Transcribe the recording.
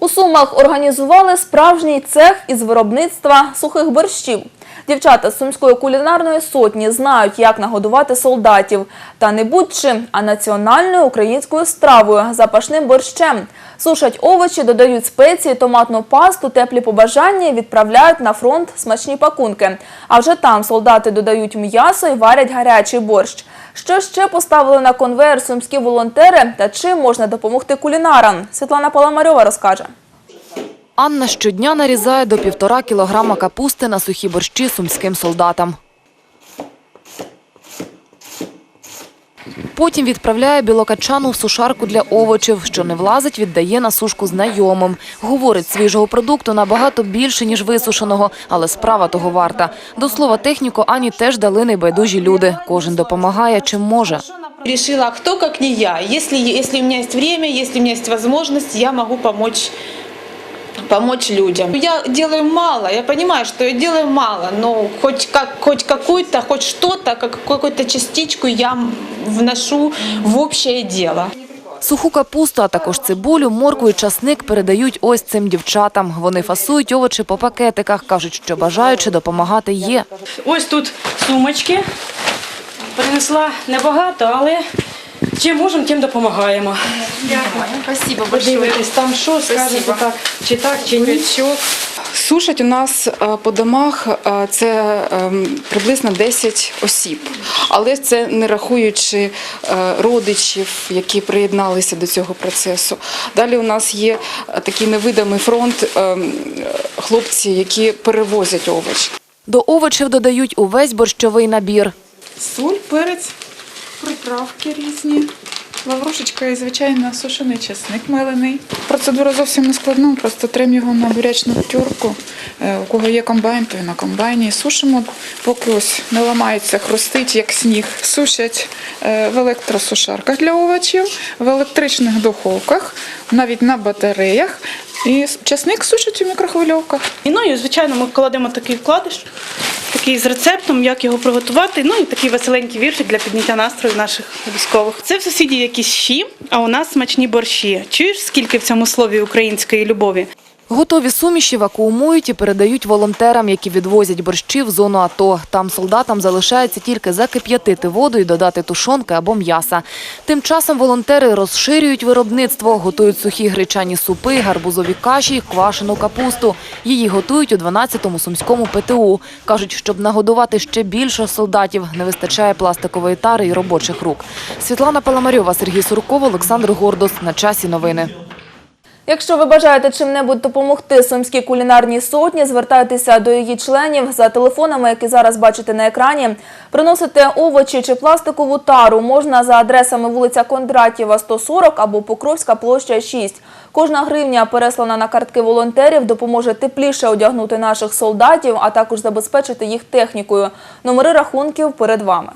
У Сумах організували справжній цех із виробництва сухих борщів. Дівчата з сумської кулінарної сотні знають, як нагодувати солдатів. Та не будь-чим, а національною українською стравою – запашним борщем. Сушать овочі, додають спеції, томатну пасту, теплі побажання і відправляють на фронт смачні пакунки. А вже там солдати додають м'ясо і варять гарячий борщ. Що ще поставили на конвейер сумські волонтери та чим можна допомогти кулінарам? Світлана Паламарьова розкаже. Анна щодня нарізає до півтора кілограма капусти на сухі борщі сумським солдатам. Потім відправляє білокачану в сушарку для овочів, що не влазить, віддає на сушку знайомим. Говорить, свіжого продукту набагато більше, ніж висушеного, але справа того варта. До слова, техніку Ані теж дали небайдужі люди. Кожен допомагає, чим може. Решила, а кто как не я. Если, если у меня есть время, если у меня есть возможность, я могу помочь помочь людям. Я делаю мало, я понимаю, что я делаю мало, но хоть, как, хоть какую-то, хоть что-то, как, какую-то частичку я вношу в общее дело. Суху капусту, а також цибулю, моркву і часник передають ось цим дівчатам. Вони фасують овочі по пакетиках. Кажуть, що бажаючи допомагати є. Ось тут сумочки. Принесла небагато, але чим можемо, тим допомагаємо. Спасибо Подивитись там що, скажете так, чи так, чи ні. Сушать у нас е, по домах е, це ем, приблизно 10 осіб, але це не рахуючи е, родичів, які приєдналися до цього процесу. Далі у нас є е, такий невидимий фронт ем, хлопці, які перевозять овочі. До овочів додають увесь борщовий набір. Соль, перець, приправки різні. Лаврушечка і, звичайно, сушений чесник мелений. Процедура зовсім не складна, просто трем його на бурячну тюрку. Е, У кого є комбайн, то і на комбайні. Сушимо, поки ось не ламається, хрустить, як сніг. Сушать е, в електросушарках для овочів, в електричних духовках, навіть на батареях. І чесник сушить у мікрохвильовках. І, ну і звичайно, ми кладемо такий вкладиш, такий з рецептом, як його приготувати. Ну і такий веселенький віршик для підняття настрою наших військових. Це в сусідів якісь щі, а у нас смачні борщі. Чуєш, скільки в цьому слові української любові? Готові суміші вакуумують і передають волонтерам, які відвозять борщі в зону АТО. Там солдатам залишається тільки закип'ятити воду і додати тушонки або м'яса. Тим часом волонтери розширюють виробництво, готують сухі гречані супи, гарбузові каші, квашену капусту. Її готують у 12-му сумському ПТУ. Кажуть, щоб нагодувати ще більше солдатів, не вистачає пластикової тари і робочих рук. Світлана Паламарьова, Сергій Сурков, Олександр Гордос. На часі новини. Якщо ви бажаєте чим-небудь допомогти Сумській кулінарній сотні, звертайтеся до її членів за телефонами, які зараз бачите на екрані. Приносите овочі чи пластикову тару можна за адресами вулиця Кондратєва, 140 або Покровська площа 6. Кожна гривня, переслана на картки волонтерів, допоможе тепліше одягнути наших солдатів, а також забезпечити їх технікою. Номери рахунків перед вами.